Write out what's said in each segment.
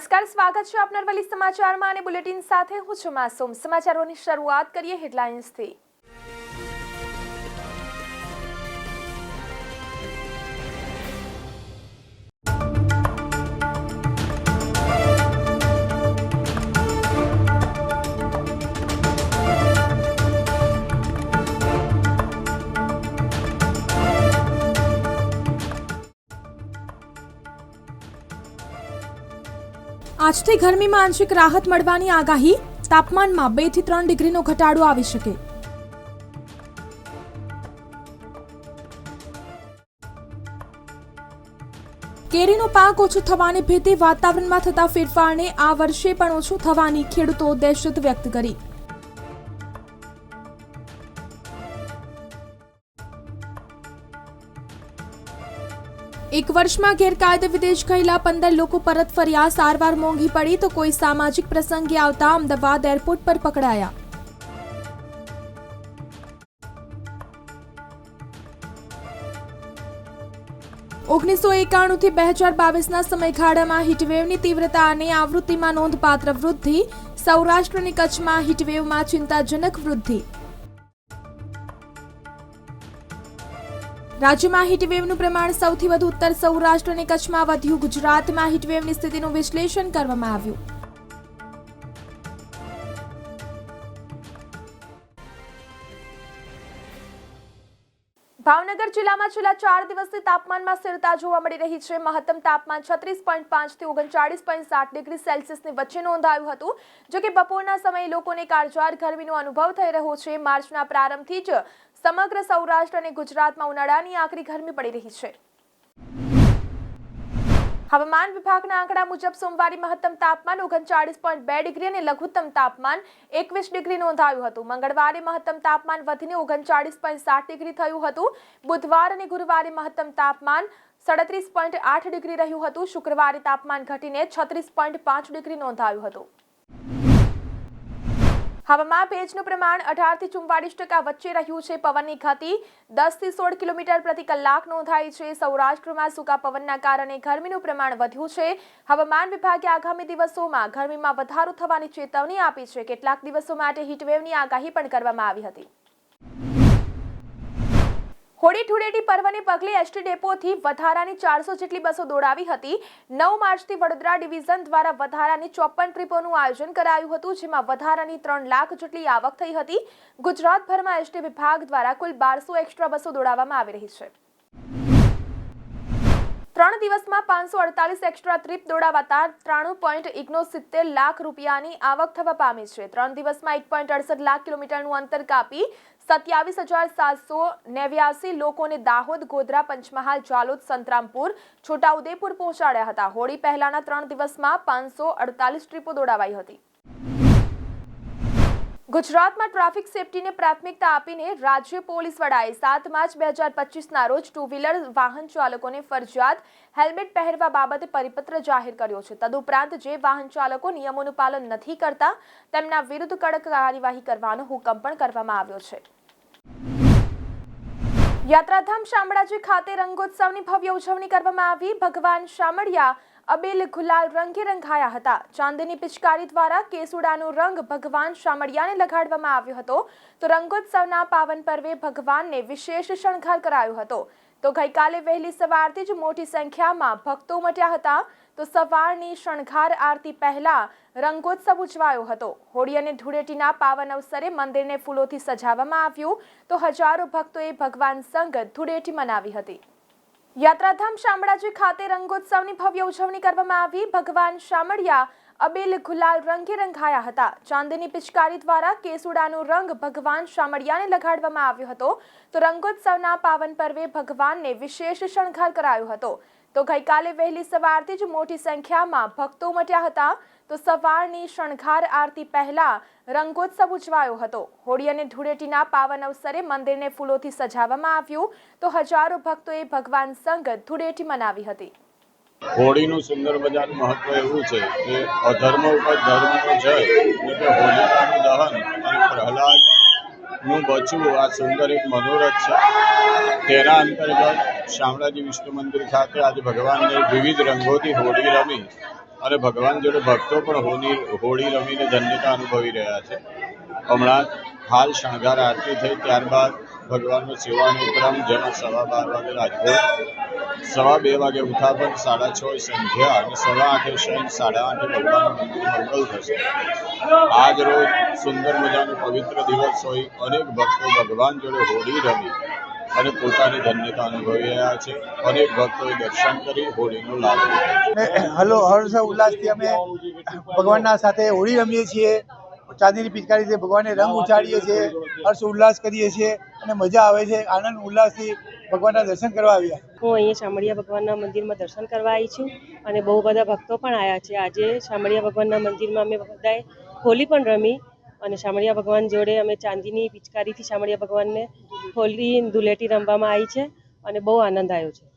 નમસ્કાર, સ્વાગત છે આપનાર વલી સમાચારમાં અને બુલેટિન સાથે હું છું માસુમ. સમાચારોની શરૂઆત કરીએ હેડલાઇન્સથી. આજથી ગરમીમાં આંશિક રાહત મળવાની આગાહી. તાપમાનમાં બેથી ત્રણ ડિગ્રીનો ઘટાડો આવી શકે. કેરીનો પાક ઓછો થવાની ભીતિ વાતાવરણમાં થતા ફેરફારને આ વર્ષે પણ ઓછું થવાની ખેડૂતો દહેશત વ્યક્ત કરી. એક વર્ષમાં ગેરકાયદે વિદેશ ગયેલા પંદર લોકો પરત ફર્યા, સારવાર મોંઘી પડી તો કોઈ સામાજિક પ્રસંગે આવતા અમદાવાદ એરપોર્ટ પર પકડાયા. ઓગણીસો એકાણું થી બે હજાર બાવીસના સમયગાળામાં હીટવેવની તીવ્રતા અને આવૃત્તિમાં નોંધપાત્ર વૃદ્ધિ સૌરાષ્ટ્ર અને કચ્છમાં હીટવેવમાં ચિંતાજનક વૃદ્ધિ. રાજ્યમાં હીટવેવનું પ્રમાણ સૌથી વધુ ઉત્તર સૌરાષ્ટ્ર અને કચ્છમાં વધ્યું. ગુજરાતમાં હીટવેવની સ્થિતિનું વિશ્લેષણ કરવામાં આવ્યું. ભાવનગર જિલ્લામાં છેલ્લા ચાર દિવસથી તાપમાનમાં સ્થિરતા જોવા મળી રહી છે. મહત્તમ તાપમાન છત્રીસ પોઈન્ટ પાંચથી ઓગણચાળીસ પોઈન્ટ સાત ડિગ્રી સેલ્સિયસની વચ્ચે નોંધાયું હતું. જો કે બપોરના સમયે લોકોને કારજાર ગરમીનો અનુભવ થઈ રહ્યો છે. માર્ચના પ્રારંભથી જ સમગ્ર સૌરાષ્ટ્ર અને ગુજરાતમાં ઉનાળાની આકરી ગરમી પડી રહી છે. હવામાન વિભાગના આંકડા મુજબ સોમવારે મહત્તમ તાપમાન ઓગણચાળીસ પોઈન્ટ બે ડિગ્રી અને લઘુત્તમ તાપમાન એકવીસ ડિગ્રી નોંધાયું હતું. મંગળવારે મહત્તમ તાપમાન વધીને ઓગણચાળીસ પોઈન્ટ સાત ડિગ્રી થયું હતું. બુધવાર અને ગુરુવારે મહત્તમ તાપમાન સડત્રીસ પોઈન્ટ આઠ ડિગ્રી રહ્યું હતું. શુક્રવારે તાપમાન ઘટીને છત્રીસ પોઈન્ટ પાંચ ડિગ્રી નોંધાયું હતું. હવામાં ભેજનું પ્રમાણ અઢારથી ચુમ્વાળીસ ટકા વચ્ચે રહ્યું છે પવનની ગતિ. દસથી સોળ કિલોમીટર પ્રતિ કલાક નોંધાઈ છે. સૌરાષ્ટ્રમાં સૂકા પવનના કારણે ગરમીનું પ્રમાણ વધ્યું છે. હવામાન વિભાગે આગામી દિવસોમાં ગરમીમાં વધારો થવાની ચેતવણી આપી છે. કેટલાક દિવસો માટે હીટવેવની આગાહી પણ કરવામાં આવી હતી. હોળી ધૂળેટી પર્વને પગલે એસટી ડેપોથી વધારાની ચારસો જેટલી બસો દોડાવી હતી. નવ માર્ચથી વડોદરા ડિવિઝન દ્વારા વધારાની ચોપન ટ્રીપોનું આયોજન કરાયું હતું, જેમાં વધારાની ત્રણ લાખ જેટલી આવક થઈ હતી. ગુજરાતભરમાં એસટી વિભાગ દ્વારા કુલ બારસો એક્સ્ટ્રા બસો દોડાવવામાં આવી રહી છે. ત્રણ દિવસમાં પાંચસો અડતાલીસ એક્સ્ટ્રા ટ્રીપ દોડાવાતા ત્રાણું પોઈન્ટ સિત્તેર લાખ રૂપિયાની આવક થવા પામી છે. ત્રણ દિવસમાં એક પોઈન્ટ અડસઠ લાખ કિલોમીટરનું અંતર કાપી સત્યાવીસ હજાર સાતસો નેવ્યાસી લોકોને દાહોદ, ગોધરા, પંચમહાલ, જાલોદ, સંતરામપુર, છોટાઉદેપુર પહોંચાડ્યા હતા. હોળી પહેલાના ત્રણ દિવસમાં પાંચસો અડતાલીસ ટ્રીપો દોડાવાઈ હતી. ગુજરાતમાં ટ્રાફિક સેફટીને પ્રાથમિકતા આપીને રાજ્ય પોલીસ વડાએ સાત માર્ચ બે હજાર પચીસના રોજ ટુ વ્હીલર વાહન ચાલકોને ફરજિયાત હેલ્મેટ પહેરવા બાબતે પરિપત્ર જાહેર કર્યો છે. તદુપરાંત જે વાહન ચાલકો નિયમોનું પાલન નથી કરતા, તેમના વિરુદ્ધ કડક કાર્યવાહી કરવાનો હુકમ પણ કરવામાં આવ્યો છે. યાત્રાધામ શામળાજી ખાતે રંગોત્સવની ભવ્ય ઉજવણી કરવામાં આવી. ભગવાન શામળિયા અબેલ ગુલાલ રંગે રંગાયા હતા. ચાંદની પિચકારી દ્વારા કેસુડાનો રંગ ભગવાન શામળિયાને લગાડવામાં આવ્યો હતો. તો રંગોત્સવના પાવન પર્વે ભગવાનને વિશેષ શણગાર કરાયો હતો. તો ગઈકાલે વહેલી સવારથી જ મોટી સંખ્યામાં ભક્તો ઉમટ્યા હતા. તો સવારની શણગાર આરતી પહેલા રંગોત્સવ ઉજવાયો હતો. હોળી અને ધૂળેટીના પાવન અવસરે મંદિરને ફૂલોથી સજાવવામાં આવ્યું તો હજારો ભક્તોએ ભગવાન સંગ ધૂળેટી મનાવી હતી. યાત્રાધામ શામળાજી ખાતે રંગોત્સવની ભવ્ય ઉજવણી કરવામાં આવી. ભગવાન શામળિયા અબેલ ગુલાલ રંગે રંગાયા હતા. ચાંદીની પિચકારી દ્વારા કેસુડાનો રંગ ભગવાન શામળિયાને લગાડવામાં આવ્યો હતો. તો રંગોત્સવના પાવન પર્વે ભગવાનને વિશેષ શણગાર કરાયો હતો. તો ગઈકાલે વહેલી સવારથી જ મોટી સંખ્યામાં ભક્તો ઉમટ્યા હતા. તો સવારની શણગાર આરતી પહેલા રંગોત્સવ ઉજવાયો હતો. હોળી અને ધૂળેટીના પાવન અવસરે મંદિરને ફૂલોથી સજાવવામાં આવ્યું. તો હજારો ભક્તોએ ભગવાન સંગ ધૂળેટી મનાવી હતી. હોળીનું સુંદર મજાનું મહત્વ એવું છે કે અધર્મ ઉપર ધર્મનો જય એટલે હોલિકાનું દહન અને પ્રહલાદનું બચવું આ સુંદર એક મનોરથ છે. તેના અંતર્ગત શામળાજી વિષ્ણુ મંદિર ખાતે આજે ભગવાનને વિવિધ રંગોથી હોળી રમી અને ભગવાન જોડે ભક્તો પણ હોળી હોળી રમીને ધન્યતા અનુભવી રહ્યા છે. હમણાં હાલ શણગાર આરતી થઈ ત્યારબાદ ભગવાનનો સેવાનો ક્રમ જેમાં સવા બાર વાગે રાજભોગ સવા બે વાગે ઉઠાપન સાડા છ સંધ્યા અને સવા આઠે શયન, સાડા આઠે ભગવાનનું મંદિર મંગલ થશે. આજ રોજ સુંદર મજાનો પવિત્ર દિવસ હોય, અનેક ભક્તો ભગવાન જોડે હોળી રમી અને પોતાની ધન્યતા અનુભવી રહ્યા છે. અનેક ભક્તોએ દર્શન કરી હોળીનો લાભ લીધો. હલો, હર્ષ, ઉલ્લાસથી અમે ભગવાનના સાથે હોળી રમીએ છીએ. ચાંદીની પિચકારીથી ભગવાનને રંગ ઉછાળીએ છીએ હર્ષ ઉલ્લાસ કરીએ છીએ અને મજા આવે છે, આનંદ, ઉલ્લાસથી ભગવાનના દર્શન કરવા આવ્યા. હું અહીંયા શામળિયા ભગવાનના મંદિરમાં દર્શન કરવા આવી છું અને બહુ બધા ભક્તો પણ આવ્યા છે. આજે શામળિયા ભગવાનના મંદિરમાં અમે બધાએ હોલી પણ રમી અને શામળિયા ભગવાન જોડે અમે ચાંદીની પિચકારીથી શામળિયા ભગવાનને હોલી ધૂલેટી રમવામાં આવી છે અને બહુ આનંદ આવ્યો છે.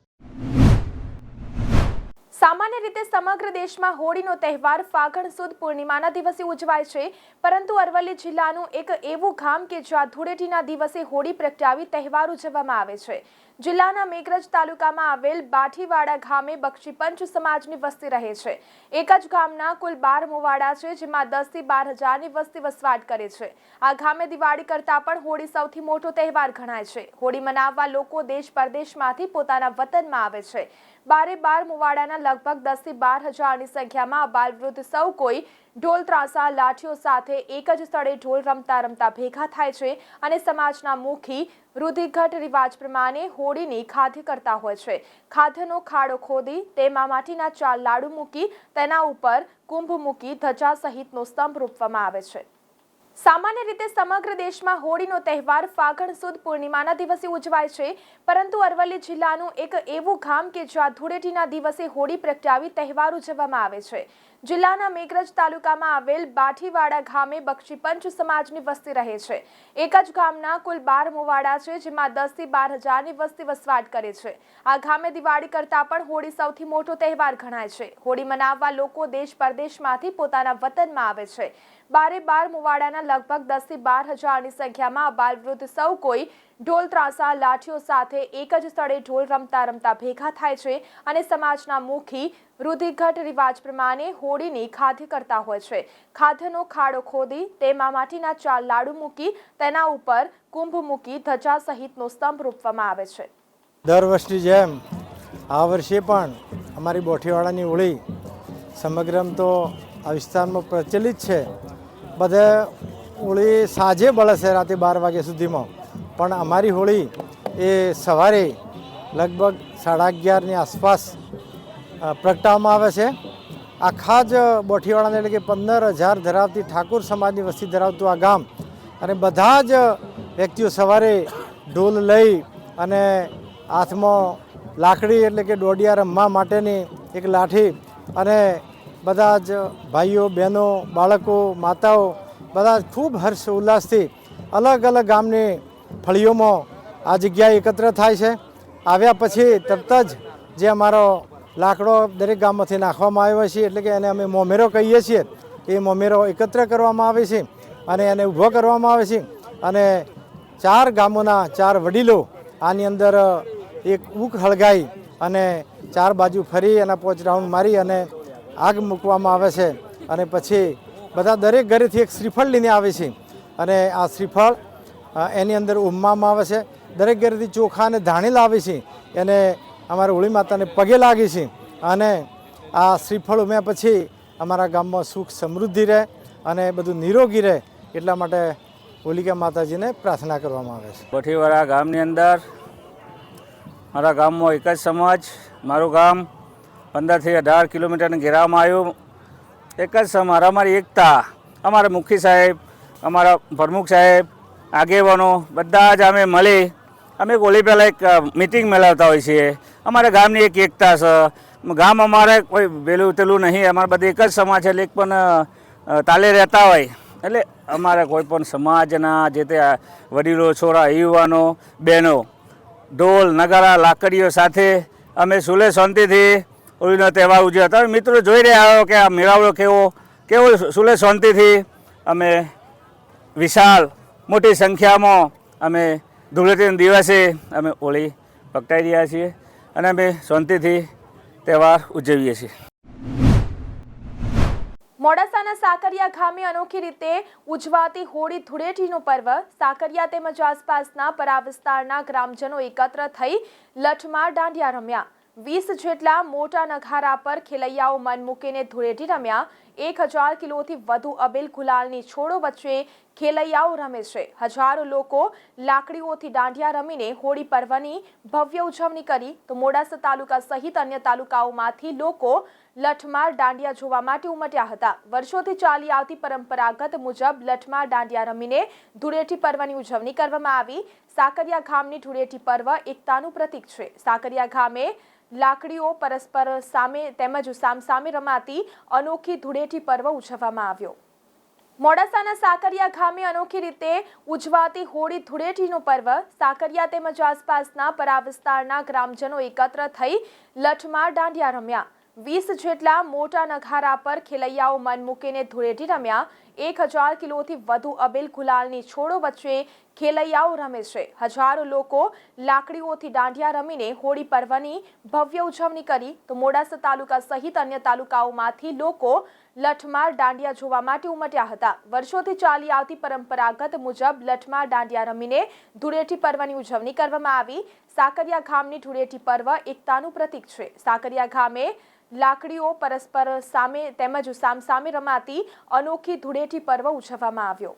સામાન્ય રીતે સમગ્ર દેશમાં હોળીનો તહેવાર ફાગણ સુદ પૂર્ણિમાના દિવસે ઉજવાય છે, પરંતુ અરવલ્લી જિલ્લાનું એક એવું ગામ કે જ્યાં ધૂળેટીના દિવસે હોળી પ્રગટાવી તહેવાર ઉજવવામાં આવે છે. જિલ્લાના મેઘરજ તાલુકામાં આવેલ બાઠીવાડા ગામે બક્ષીપંચ સમાજની વસ્તી રહે છે. એક જ ગામના કુલ બાર મોવાડા છે, જેમાં દસથી બાર હજારની વસ્તી વસવાટ કરે છે. આ ગામે દિવાળી કરતા પણ હોળી સૌથી મોટો તહેવાર ગણાય છે. હોળી મનાવવા લોકો દેશ પરદેશમાંથી પોતાના વતનમાં આવે છે. બારે બાર મુવાડાના લગભગ દસથી બાર હજારની સંખ્યામાં બાલ વૃદ્ધ સૌ કોઈ ઢોલ ત્રાસા લાઠીઓ સાથે એક જ સ્થળે ઢોલ રમતા રમતા ભેગા થાય છે અને સમાજના મુખી રૂધિઘટ રિવાજ પ્રમાણે હોળીની ખાદ્ય કરતા હોય છે. ખાદ્યનો ખાડો ખોદી, તેમાં માટીના ચાર લાડુ મૂકી, તેના ઉપર કુંભ મૂકી ધજા સહિતનો સ્તંભ રોપવામાં આવે છે. સામાન્ય રીતે સમગ્ર દેશમાં હોળીનો તહેવાર ફાગણ સુદ પૂર્ણિમાના દિવસે ઉજવાય છે, પરંતુ અરવલ્લી જિલ્લાનું એક એવું ગામ કે જ્યાં ધૂળેટીના દિવસે હોળી પ્રગટાવી તહેવાર ઉજવવામાં આવે છે. જિલ્લાના મેઘરજ તાલુકામાં આવેલ બાઠીવાડા ગામે બક્ષીપંચ સમાજની વસ્તી રહે છે. એક જ ગામના કુલ બાર મોવાડા છે, જેમાં દસથી બાર હજારની વસ્તી વસવાટ કરે છે. આ ગામે દિવાળી કરતા પણ હોળી સૌથી મોટો તહેવાર ગણાય છે. હોળી મનાવવા લોકો દેશ પરદેશમાંથી પોતાના વતનમાં આવે છે. બારે બાર મુવાડાના લગભગ દસથી બાર હજારની સંખ્યામાં બાલવૃદ્ધ સૌ કોઈ ઢોલ ત્રાસા લાઠીઓ સાથે એક જ સ્થળે ઢોલ રમતા રમતા ભેગા થાય છે અને સમાજના મુખી રૂધિઘટ રિવાજ પ્રમાણે હોળીની ખાધી કરતા હોય છે. ખાધનો ખાડો ખોદી તેમાં માટીના ચાર લાડુ મૂકી તેના ઉપર કુંભ મૂકી ધજા સહિતનો સ્તંભ રોપવામાં આવે છે. દર વર્ષની જેમ આ વર્ષે પણ અમારી બોઠીવાડાની હોળી સમગ્રમ તો આ વિસ્તારમાં પ્રચલિત છે. બધે હોળી સાંજે બળે છે રાતે બાર વાગ્યા સુધીમાં. પણ અમારી હોળી એ સવારે લગભગ સાડા અગિયારની આસપાસ પ્રગટાવવામાં આવે છે. આખા જ બોઠીવાડાને એટલે કે પંદર હજાર ધરાવતી ઠાકોર સમાજની વસ્તી ધરાવતું આ ગામ અને બધા જ વ્યક્તિઓ સવારે ઢોલ લઈ અને હાથમાં લાકડી એટલે કે દોડિયા રમવા માટેની એક લાઠી અને બધા જ ભાઈઓ, બહેનો, બાળકો, માતાઓ, બધા ખૂબ હર્ષ ઉલ્લાસથી અલગ અલગ ગામની ફળીઓમાં આ જગ્યાએ એકત્ર થાય છે. આવ્યા પછી તરત જ જે અમારો લાકડો દરેક ગામમાંથી નાખવામાં આવ્યો છે, એટલે કે એને અમે મોમેરો કહીએ છીએ. એ મોમેરો એકત્ર કરવામાં આવે છે અને એને ઊભો કરવામાં આવે છે. અને ચાર ગામોના ચાર વડીલો આની અંદર એક ઊક હળગાઈ અને ચાર બાજુ ફરી એના પોચ રાઉન્ડ મારી અને આગ મૂકવામાં આવે છે. અને પછી બધા દરેક ઘરેથી એક શ્રીફળ લઈને આવે છે. અને આ શ્રીફળ એની અંદર ઉમવામાં આવે છે. દરેક ઘરેથી ચોખા અને ધાણી લાવી છે. એને અમારા હોળી માતાને પગે લાગે છે. અને આ શ્રીફળ ઉમ્યા પછી અમારા ગામમાં સુખ સમૃદ્ધિ રહે અને બધું નિરોગી રહે એટલા માટે હોલિકા માતાજીને પ્રાર્થના કરવામાં આવે છે. કોઠીવાડા ગામની અંદર મારા ગામમાં એક જ સમાજ, મારું ગામ પંદરથી અઢાર કિલોમીટરને ઘેરામાં આવ્યું. એક જ સમાજ, અમારી એકતા. અમારા મુખી સાહેબ, અમારા પ્રમુખ સાહેબ આગેવાનો બધા જ અમે મળી, અમે ઓલી પહેલાં એક મિટિંગ મેળવતા હોઈએ છીએ. અમારા ગામની એક એકતા છે. ગામ અમારે કોઈ પેલું તેલું નહીં, અમારે બધી એક જ સમાજ છે એક પણ તાલે રહેતા હોય. એટલે અમારે કોઈ પણ સમાજના જે તે વડીલો, છોરા, યુવાનો, બહેનો, ઢોલ, નગારા, લાકડીઓ સાથે અમે સુલે શાંતિથી હોળીનો તહેવાર ઉજવ્યો હતો. મિત્રો જોઈ રહ્યા હો કે આ મેળાવડો કેવો કેવો સુલે શાંતિથી અમે વિશાળ મોટી સંખ્યામાં અમે ધૂળેટીના દિવસે અમે હોળી પકડાઈ રહ્યા છીએ અને અમે શાંતિથી તહેવાર ઉજવીએ છીએ. મોડાસાના સાકરિયા ગામે અનોખી રીતે ઉજવાતી હોળી ધૂળેટીનું પર્વ સાકરિયા તેમજ આસપાસના પરા વિસ્તારના ગ્રામજનો એકત્ર થઈ લઠમાર દાંડિયા રમ્યા. વીસ જેટલા મોટા નગારા પર ખેલૈયાઓ મન મૂકીને ધૂળેટી રમ્યા. એક હજાર કિલોથી વધુ અબેલ ગુલાલની છોડો વચ્ચે ખેલૈયાઓ રમે છે. હજારો લોકો લાકડીઓથી દાંડિયા રમીને હોળી પર્વની ભવ્ય ઉજવણી કરી. તો મોડાસા તાલુકા સહિત અન્ય તાલુકાઓમાંથી લોકો લઠમાર દાંડિયા જોવા માટે ઉમટ્યા હતા. વર્ષોથી ચાલી આવતી પરંપરાગત મુજબ લઠમાર દાંડિયા રમીને ધૂળેટી પર્વની ઉજવણી કરવામાં આવી. સાકરિયા ગામની ધૂળેટી પર્વ એકતાનું પ્રતીક છે. સાકરિયા ગામે લાકડીઓ પરસ્પર સામે તેમજ સામસામે રમાતી અનોખી ધૂળેટી પર્વ ઉજવવામાં આવ્યો. મોડાસાના સાકરિયા ગામે અનોખી રીતે ઉજવાતી હોળી ધૂળેટીનું પર્વ સાકરિયા તેમજ આસપાસના પરા વિસ્તારના ગ્રામજનો એકત્ર થઈ લઠમાર દાંડિયા રમ્યા. વીસ જેટલા મોટા નઘારા પર ખેલૈયાઓ મન મૂકીને ધૂળેટી રમ્યા. એક હજાર કિલોથી વધુ અબેલ ગુલાલની છોડો વચ્ચે ખેલૈયાઓ રમે છે. હજારો લોકો લાકડીઓથી દાંડિયા રમીને હોળી પર્વની ભવ્ય ઉજવણી કરી. તો મોડાસા તાલુકા સહિત અન્ય તાલુકાઓમાંથી લોકો લઠમાર દાંડિયા જોવા માટે ઉમટ્યા હતા. વર્ષોથી ચાલી આવતી પરંપરાગત મુજબ લઠમાર દાંડિયા રમીને ધૂળેટી પર્વની ઉજવણી કરવામાં આવી. સાકરિયા ગામની ધૂળેટી પર્વ એકતાનું પ્રતીક છે. સાકરિયા ગામે લાકડીઓ પરસ્પર સામે તેમજ સામસામે રમાતી અનોખી ધૂળેટી પર્વ ઉજવવામાં આવ્યો.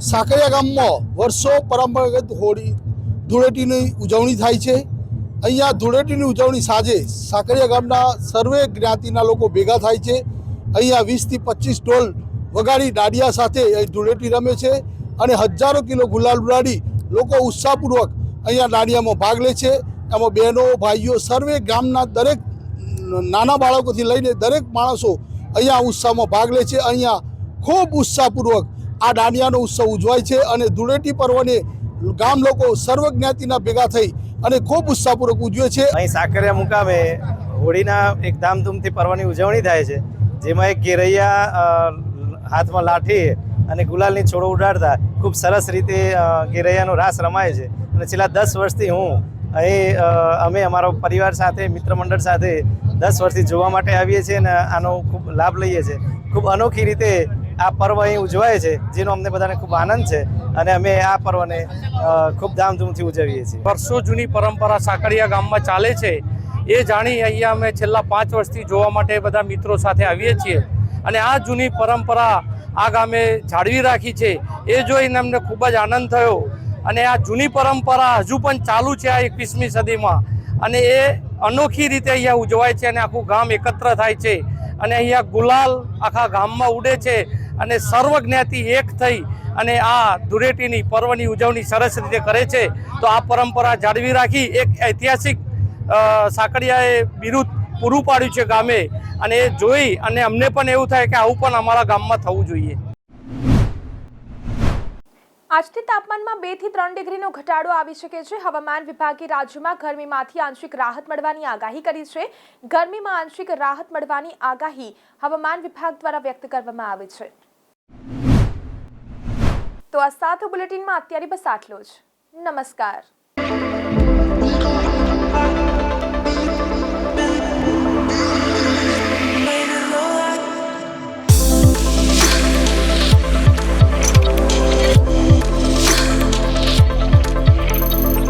સાકરિયા ગામમાં વર્ષો પરંપરાગત હોળી, ધૂળેટીની ઉજવણી થાય છે. અહીંયા ધૂળેટીની ઉજવણી સાંજે સાકરિયા ગામના સર્વે જ્ઞાતિના લોકો ભેગા થાય છે. અહીંયા વીસથી પચીસ ઢોલ વગાડી દાડિયા સાથે અહીં ધૂળેટી રમે છે અને હજારો કિલો ગુલાલ ઉડાડી લોકો ઉત્સાહપૂર્વક અહીંયા દાડિયામાં ભાગ લે છે. એમાં બહેનો, ભાઈઓ સર્વે ગામના દરેક નાના બાળકોથી લઈને દરેક માણસો અહીંયા ઉત્સાહમાં ભાગ લે છે. અહીંયા ખૂબ ઉત્સાહપૂર્વક આ દાંડિયાનો ઉત્સવ ઉજવાય છે અને ધૂળેટી પર્વને ગામ લોકો સર્વ જ્ઞાતિના ભેગા થઈ અને ખૂબ ઉત્સાહપૂર્વક ઉજવે છે. અહીં સાકરિયા મુકામે હોળીના એક ધામધૂમથી પર્વની ઉજવણી થાય છે, જેમાં એક ઘેરૈયા હાથમાં લાઠી અને ગુલાલની છોડો ઉડાડતા ખૂબ સરસ રીતે ઘેરૈયાનો રાસ રમાય છે. અને છેલ્લા દસ વર્ષથી હું અહીં અમે અમારો પરિવાર સાથે મિત્ર મંડળ સાથે દસ વર્ષથી જોવા માટે આવીએ છીએ અને આનો ખૂબ લાભ લઈએ છીએ. ખૂબ અનોખી રીતે આ પર્વ અહીં ઉજવાય છે, જેનો અમને બધાને ખૂબ આનંદ છે અને અમે આ પર્વને ખૂબ ધામધૂમથી ઉજવીએ છીએ. વર્ષો જૂની પરંપરા સાકરિયા ગામમાં ચાલે છે, એ જાણી અહીંયા અમે છેલ્લા પાંચ વર્ષથી જોવા માટે બધા મિત્રો સાથે આવીએ છીએ. અને આ જૂની પરંપરા આ ગામે જાળવી રાખી છે, એ જોઈને અમને ખૂબ જ આનંદ થયો. અને આ જૂની પરંપરા હજુ પણ ચાલુ છે આ એકવીસમી સદીમાં. અને એ અનોખી રીતે અહીંયા ઉજવાય છે અને આખું ગામ એકત્ર થાય છે. અને અહીંયા ગુલાલ આખા ગામમાં ઉડે છે. અને સર્વ જ્ઞાતિ એક થઈ અને આ ધૂળેટીની પર્વની ઉજવણી સરસ રીતે કરે છે, તો આ પરંપરા જાળવી રાખી એક ઐતિહાસિક સાંકળિયાએ બિરુદ પૂરું પાડ્યું છે ગામે. અને એ જોઈ અને અમને પણ એવું થાય કે આવું પણ અમારા ગામમાં થવું જોઈએ. આજથી તાપમાનમાં બેથી ત્રણ ડિગ્રીનો ઘટાડો આવી શકે છે. હવામાન વિભાગે રાજ્યમાં ગરમીમાંથી આંશિક રાહત મળવાની આગાહી કરી છે. ગરમીમાં આંશિક રાહત મળવાની આગાહી હવામાન વિભાગ દ્વારા વ્યક્ત કરવામાં આવી છે. તો આ સાથે બુલેટિનમાં અત્યારે બસ આટલો જ. નમસ્કાર.